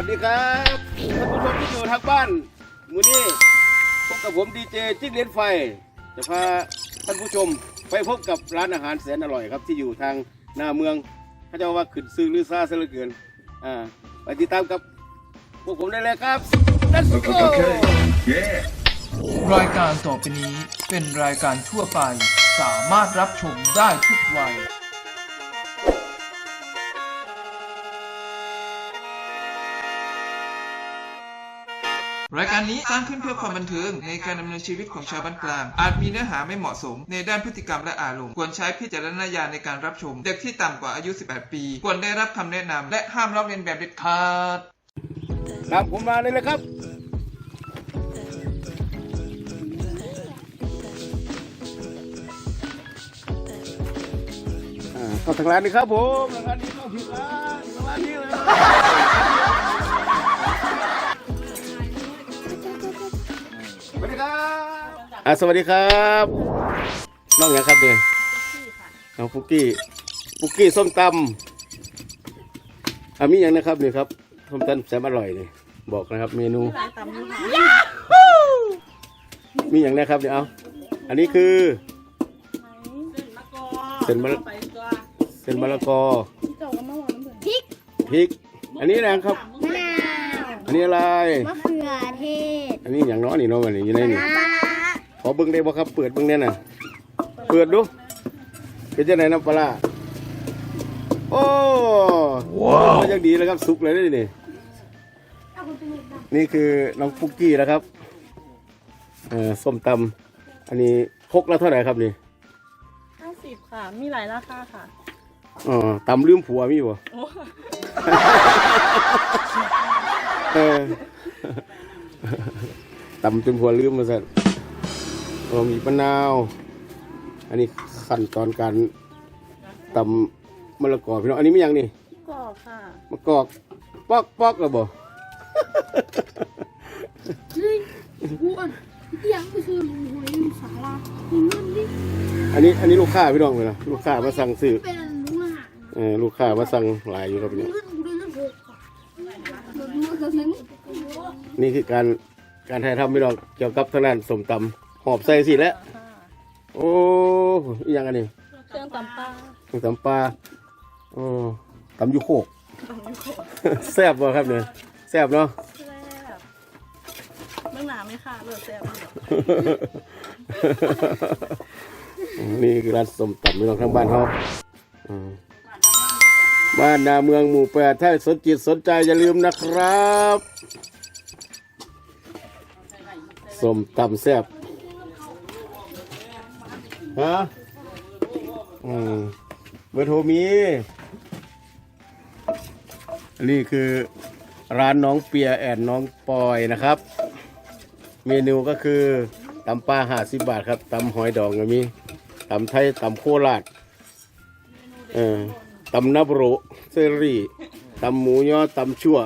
วัสดีครับท่านผู้ชมที่อยู่ทางบ้านมือนี้พบกับผมดีเจจิ้งเหรียญไฟจะพาท่านผู้ชมไปพบกับร้านอาหารแสนอร่อยครับที่อยู่ทางหน้าเมืองเขาจะว่าขึ้นซื้อลือซาซะเหลือเกินอ่าไปติดตามกับพวกผมได้เลยครับ Let's go Yeah. รายการต่อไปนี้เป็นรายการทั่วไป สามารถรับชมได้ทุกวัย รายการนี้สร้างขึ้นเพื่อความบันเทิงในการดำเนินชีวิตของชาวบ้านกลาง อาจมีเนื้อหาไม่เหมาะสม ในด้านพฤติกรรมและอารมณ์ควรใช้พิจารณญาณในการรับชม เด็กที่ต่ำกว่าอายุ 18 ปี ควรได้รับคำแนะนำและห้ามลอกเลียนแบบเด็ดขาดตามผมมาเลยเลยครับอ่าเข้าทางร้านนี้ครับผมทางร้านนี้เข้าผิดร้านทางร้านนี้เลย อ่าสวัสดีครับน้องหยังครับเนี่ยน้องฟุกกี้ฟุกกี้ส้มตำอ่ามีอย่างนะครับนี่ครับส้มตำแสนอร่อยนี่บอกนะครับ เมนูตำนะคะมีอย่างนะครับเดี๋ยวเอาอันนี้คือเส้นมะละเส้นมะละกอพริกพริก อันนี้อะไรครับมะนาวอันนี้อะไรมะเขือเทศ อันนี้อย่างน้อยนี่เน้องอันนี้อยู่ในนี่ปลาร้าข อเบิ้งได้บ่ครับ เปิดเบิ้งแน่น่ะ เปิดดู เป็นจังไหนน้ำปลาร้าโอ้ว้าวยังดีแล้วครับสุกเลยนี่นี่ นี่คือน้องฟุกกี้นะครับเอ่อส้มตำอันนี้พกละเท่าไหร่ครับนี่ห้าสิบค่ะ มีหลายราคาค่ะอ๋อตำลืมผัวมีบ่โอ้เออตำจนผัวลืมมาสั ตว์โอ้มีมะนาว อันนี้ขั้นตอนการตำมะละกอพี่น้อง อันนี้ไม่ยังนี่กรอบค่ะมะกอกปอกปอกแล้วบ่อ้วนยังไปซื้อหวยอยู่สารามีเงินดิอันนี้อันนี้ลูกค้าพี่น้องเลยนะลูกค้ามาสั่งซื้อเป็นลุงอาหารเออลูกค้ามาสั่งหลายอยู่ครับพี่น้องเงินกูได้เงินหกค่ะเงินกูจะเงินนี่คือการการถ่ายทำพี่น้องเกี่ยวกับทางด้านสมตำห อบใส่สิแล้วค่ะโอ้อีหยังอันนี้เครื่องตำปลาตำปลาโอ้ตำอยูโคก แซ่บบ่ครับเนี่ยแซ่บเนาะ แซ่บเมื่อหนาไหมค่ะเลือดแซ่บอยู่นี่คือร้านสมตำพี่น้องทางบ้านเขาอืมบ้านนาเมืองหมู่แปดถ้าสนจิตสนใจอย่าลืมนะครับสมตำแซ่บ ฮะอืมเบอร์โทรมีอันนี้คือร้านน้องเปียแอนน้องปอยนะครับ เมนูก็คือตำปลาหาสิบบาทครับตำหอยดองก็มีตำไทยตำโคราชเออตำนับโรเซรี่ตำหมูยอตำชั่ว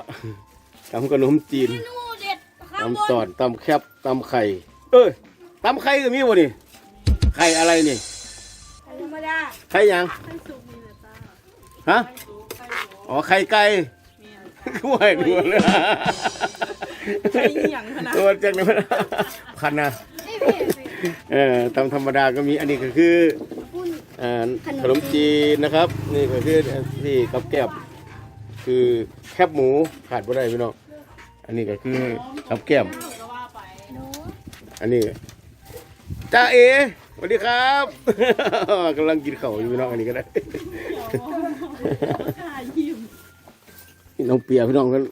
ตำขนมจีนนูเด็ดข้าวตำสอดตำแคบตำไข่ เอ้ยตำไข่ก็มีวะนี่ ไข่อะไรนี่ธรรมดาไข่หยังให้สุกมีเลยจ้าฮะให้สุกให้สุกอ๋อไข่ไก่มีอะไรกล้วยดูเลยไข่หยังขนาดตัวจังเลยพันนะไม่เผ็ดเออตำธรรมดาก็มีอันนี้ก็คือคุณอ่าขนมจีนนะครับ นี่ก็คือที่กับแก้บคือแคบหมูขาดไม่ได้พี่น้องอันนี้ก็คือกับแก้มอันนี้จ้าเอส วัสดีครับกำลังกินข้าวอยู่พี่น้องอันนี้ก็ได้ค่ะยิ้มนี่น้องเปียพี่น้องกัน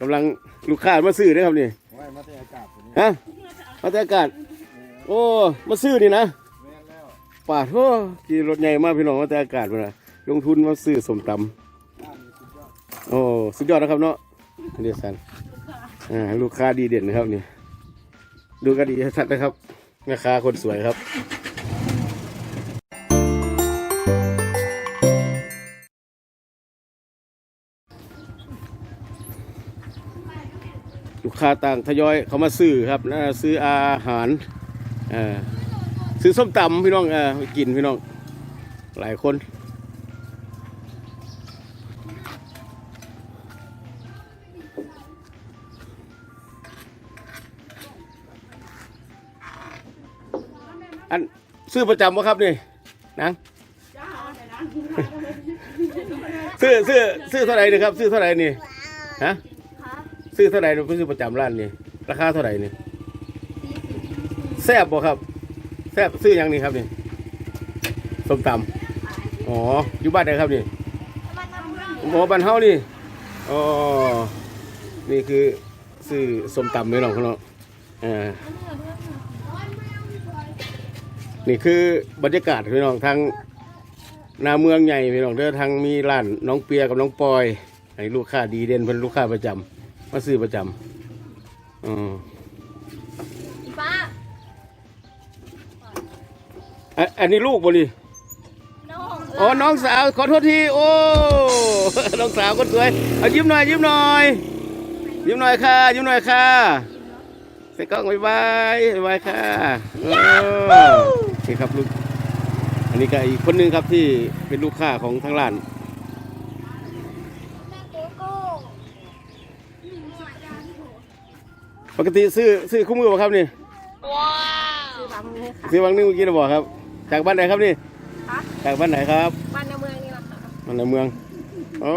กำลังลูกค้ามาซื้อนะครับนี่ฮะมาแต่อากาศ โอ้มาซื้อนี่นะป่าดโอ้ขี่รถใหญ่มากพี่น้องมาแต่อากาศมานะลงทุนมาซื้อสมตำโอ้สุดยอดนะครับเนาะเดียวสันอ่าลูกค้าดีเด่นนะครับนี่ดูกันดีชัดนะครับแม่ค้าคนสวยครับ ค้าต่างทยอยเขามาซื้อครับนะซื้ออาหารซื้อส้มตำพี่น้องอกินพี่น้องหลายคนอันซื้อประจำวะครับนี่นังซื้อซื้อซื้อเท่าไหร่นี่ครับ ซื้อเท่าไหร่นี่ฮะ ซื้อเท่าไหร่นี่ซื้อประจำร้านนี่ราคาเท่าไหร่นี่แซ่บบ่ครับ แซ่บซื้อยังนี่ครับนี่ส้มตำอ๋ออยู่บ้านไหนครับนี่หมอบ้านเฮานี่อ๋อนี่คือซื้อส้มตำไม่น้องเขาเนาะอ่านี่คือบรรยากาศพี่น้องทางนาเมืองใหญ่พี่น้องเด้อทางมีร้านน้องเปียกับน้องปอยไอ้ลูกค้าดีเด่นเป็นลูกค้าประจำ มาซื้อประจำอืมป้าอันอันนี้ลูกบ่นี่น้องอ๋อน้องสาวขอโทษทีโอ้ น้องสาวคนสวยเอายิ้มหน่อยยิ้มหน่อย ยิ้มหน่อยค่ะ ยิ้มหน่อยค่ะใส่กล้องบ๊ายบายบ๊ายบายค่ะโอ้นี่ครับลูกอันนี้ก็อีกคนหนึงครับที่เป็นลูกค้าของทางร้าน แม่โกโก้ ปกติซื้อซื้อคู่มือป่ะครับนี่ซื้อบังเลยค่ะซื้อวังนึงเมื่อกี้เราบอกครับ จากบ้านไหนครับนี่คะจากบ้านไหนครับ บ้านในเมืองนี่แหละค่ะบ้านในเมืองโอ้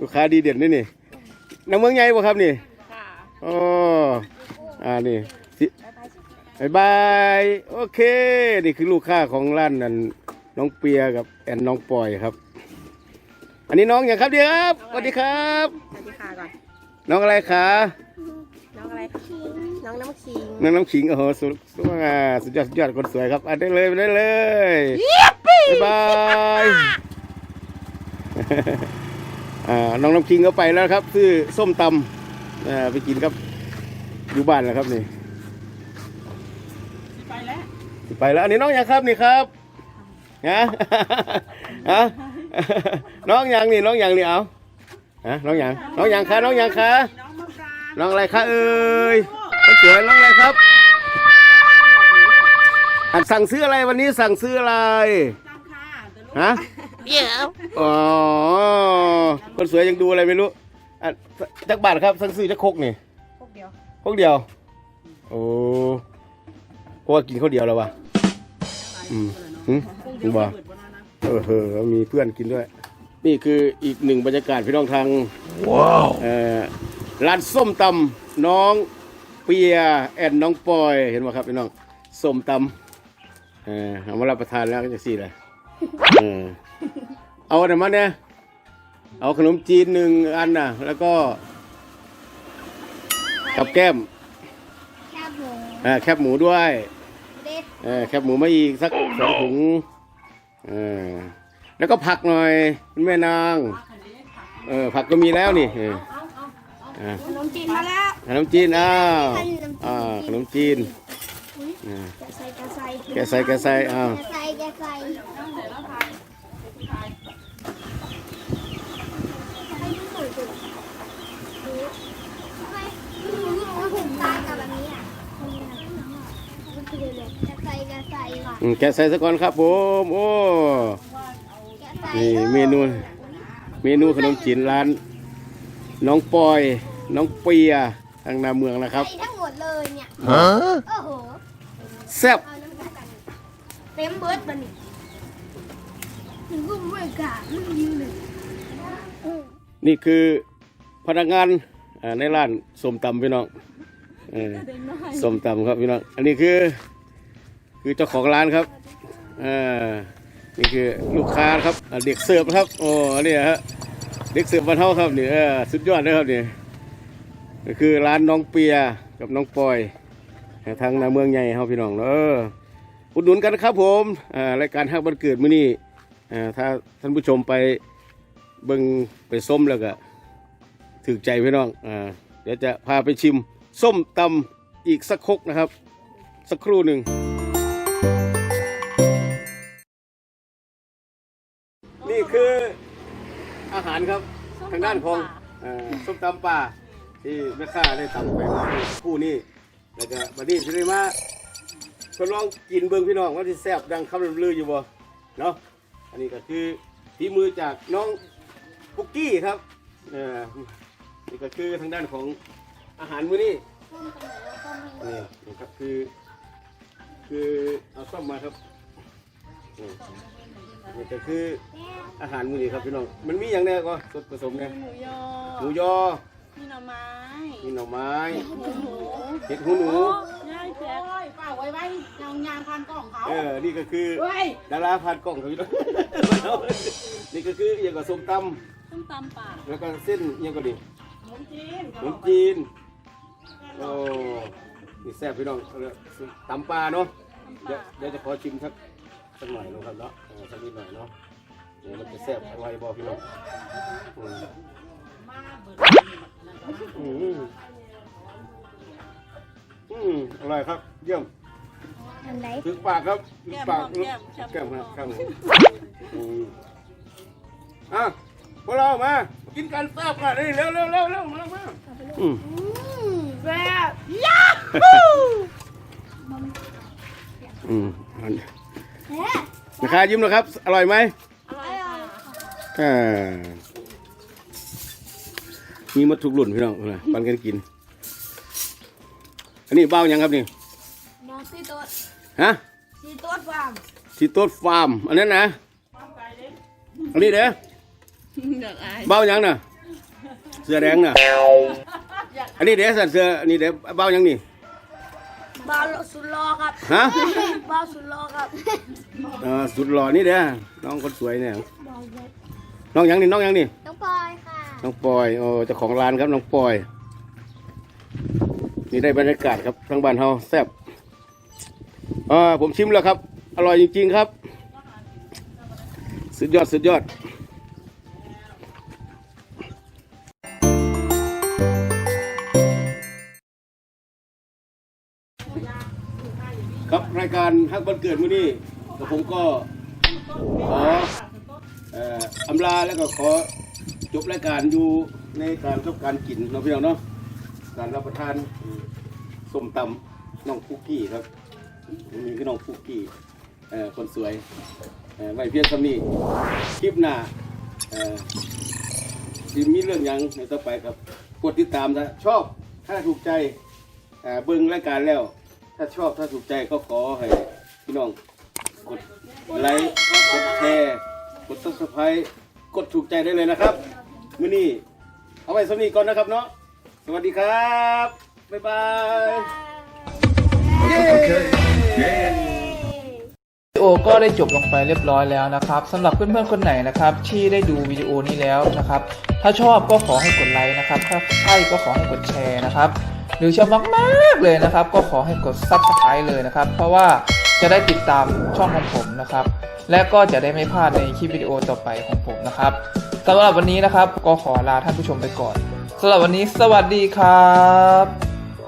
ลูกค้าดีเด่นนี่นี่ในเมืองใหญ่ป่ะครับนี่ค่ะโอ้อ่านี่สิบายบายโอเค นี่คือลูกค้าของร้านนั่นน้องเปียกับแอนน้องปอยครับ อันนี้น้องอย่างครับเดียวครับสวัสดีครับสวัสดีค่ะก่อนน้องอะไรคะ น้องอะไร น้องน้ำขิง น้องน้ำขิงโอ้โหสุดสุดอ่าสุดยอดสุดยอดคนสวยครับอะได้เลยได้เลยบ๊ายบายอ่าน้องน้ำขิงก็ไปแล้วครับซื้อส้มตำอ่าไปกินครับอยู่บ้านแล้วครับนี่ไปแล้วไปแล้วอันนี้น้องยังครับนี่ครับฮะฮะน้องยังนี่น้องยังนี่เอาฮะน้องยังน้องยังคะน้องยังคะน้องมะป รางน้องอะไรคะเอ้ยคนสวยน้องอะไรครับอันสั่งซื้ออะไรวันนี้สั่งซื้ออะไรตามค่ะแต่ลูกฮะเดี๋ยวอ๋อคนสวยยังดูอะไรไม่รู้อะจักบาทครับสั่งซื้อจักครกนี่พวกเดียวครกเดียวโอ้เพราะว่ากินข้าวเดียวแล้ววะอืมหึถึงบ่เปิดบนนั้นนะเออเออมีเพื่อนกินด้วย นี่คืออีกหนึ่งบรรยากาศพี่น้องทางว้าวเอ่อ ร้านส้มตำน้องเปียแอนน้องปอยเห็นไหมครับพี่น้องส้มตำเออเอามารับประทานแล้วก็จะสี่เลยเออเอาอะไรมาเนี่ยเอาขนมจีนหนึ่งอันน่ะ แล้วก็กับแก้มแค่หมูอ่าแคบหมูด้วยเด็ดเออแคบหมูมาอีกสักสองถุงเออแล้วก็ผักหน่อยคุณแม่นางเออผักก็มีแล้วนี่เออ อ่าขนมจีนมาแล้วขนมจีนอ้าวอ่าขนมจีนอ่าแกะใส่แกะใส่แกะใส่แกะใส่อ้าวแกะใส่แกะใส่ให้ดูสวยดูดูทำไมดูดูว่าผมตายกับแบบนี้อะมันคือเลยแกะใส่แกะใส่ว่ะอืมแกะใส่ซะก่อนครับผมโอ้แกะใส่นี่เมนู เมนูขนมจีนร้าน น้องปอย น้องเปียทางนาเมืองนะครับ ใส่ทั้งหมดเลยเนี่ยฮะโอ้โห แซ่บเอาน้ำตาลกันเต็มเบิร์ดมันนี่ถึงก็ไม่กล้าไม่ยืนเลยนี่คือพนักงานอ่าในร้านส้มตำพี่น้องเออส้มตำครับพี่น้อง อันนี้คือ คือเจ้าของร้านครับอ่านี่คือลูกค้าครับอ่าเด็กเสิร์ฟครับ โอ้เนี่ยฮะ เด็กเสิร์ฟบ้านเฮาครับนี่เออสุดยอดเลยครับนี่ก็คือร้านน้องเปียกับน้องปอยทางนาเมืองใหญ่เฮาพี่น้องเอออุดหนุนกันครับผมรายการฮักบันเกิดมื้อนี้อ่ถ้าท่านผู้ชมไปเบิ่งไปส้มแล้วก็ถึกใจพี่น้องเดี๋ยวจะพาไปชิมส้มตำอีกสักครกนะครับ สักครู่หนึ่งนี่คือ หารครับ ทางด้านของเอ่อส้มตำป่าที่แม่ค้าได้ตำไปเมื่อสักครู่นี้แล้วก็บัดนี้ที่ได้มาทดลองกินเบิ่งพี่น้องว่าที่แซ่บดังคำลืออยู่บ่เนาะอันนี้ก็คือฝีมือจากน้องปุกกี้ครับเออนี่ก็คือทางด้านของอาหารมื้อนี้นี่นะครับคือ คือเอาซ่อมมาครับนี่ นี่ก็คืออาหารมื้อนี้ครับพี่น้อง มันมีอย่างแน่ก็ส่วนผสมเนี่ยหมูยอหมูยอ มีหน่อไม้มีหน่อไม้ หมูหมูเห็ดหูหนู ย่ายแจ๊คโอ้ยเปล่าไว้ไว้ยางยางพันกล่องเขาเออ นี่ก็คือเฮ้ยดาราผ่านกล่องครับพี่น้อง นี่ก็คืออย่างกับส้มตต้มตำป่าำแล้วก็เส้นอยังก็ดีขนมจีนขนมจีน โอ้นี่แซ่บพี่น้องเอาเลยตำปลาเนาะเดี๋ยวเดี๋ยวจะขอชิมสัก สักหน่อยนะครับเนาะเออสักนิดหน่อยเนาะเดี๋ยวมันจะแซ่บอร่อยบ่พี่น้องอืมอืมอืมอร่อยครับ เยี่ยมอันไหนถึงปากครับถึงแก้มปากหอมแก้มแคบแก้มหคอรับมครับผมอืมอะพวกเรามา กินกันแซ่บกันนี่เร็วเร็วเร็วเร็วมามาอืมอืมแซ่บอืมอันแซ่ นะคะยิ้มนะครับ อร่อยไหมอร่อยค่ะอ่ามีหมาทุกรุ่นพี่น้องนะปันกันกิน อันนี้เบ้ายังครับนี่มองซีโต๊ดฮะซีโต๊ดฟาร์มซีโต้ฟาร์ม อันนั้นนะอันนี้เด้ออยากอายเบ้ายังน่ะเสื้อแดงน่ะอันนี้เด้อสัตว์เสื้ออันนี้เด้อเบ้ายังนี่ บาวสุดรอครับฮะบาวสุดรอครับเออสุดหล่อนี่เด้อน้องคนสวยเนี่ยบาวเย็ดน้องยังนี่น้องยังนี่ น้องปอยค่ะน้องปอยโอ้เจ้าของร้านครับน้องปอย นี่ได้บรรยากาศครับทางบ้านเฮาแซ่บอ่าผมชิมแล้วครับ อร่อยจริงๆครับ สุดยอดสุดยอด ครับรายการฮักบันเกิดมื้อนี้กับผมก็ขอเอ่ออำลาแล้วก็ขอจบรายการอยู่ในการรับการกินเนาะพี่น้องเนาะการรับประทานส้มตำน้องฟุกกี้ครับมีคือน้องฟุกกี้เอ่อคนสวยเอ่อไว้เพียงสำนีคลิปหน้าเอ่อที่มีเรื่องหยังในต่อไปครับกดติดตามนะชอบถ้าถูกใจเอ่อเบิ่งรายการแล้ว ถ้าชอบถ้าถูกใจก็ขอให้พี่น้องกดไลค์กดแชร์กดซับสไครต์กดถูกใจได้เลยนะครับมื้อนี้เอาไว้สำนีก่อนนะครับเนาะสวัสดีครับ บ๊ายบายเย้วิดีโอก็ได้จบลงไปเรียบร้อยแล้วนะครับสำหรับเพื่อนๆคนไหนนะครับที่ได้ดูวิดีโอนี้แล้วนะครับ ถ้าชอบก็ขอให้กดไลค์นะครับ ถ้าใช่ก็ขอให้กดแชร์นะครับ หรือชอบมากๆเลยนะครับ ก็ขอให้กด Subscribe เลยนะครับ เพราะว่าจะได้ติดตามช่องของผมนะครับ และก็จะได้ไม่พลาดในคลิปวิดีโอต่อไปของผมนะครับสำหรับวันนี้นะครับก็ขอลาท่านผู้ชมไปก่อนสำหรับวันนี้สวัสดีครับ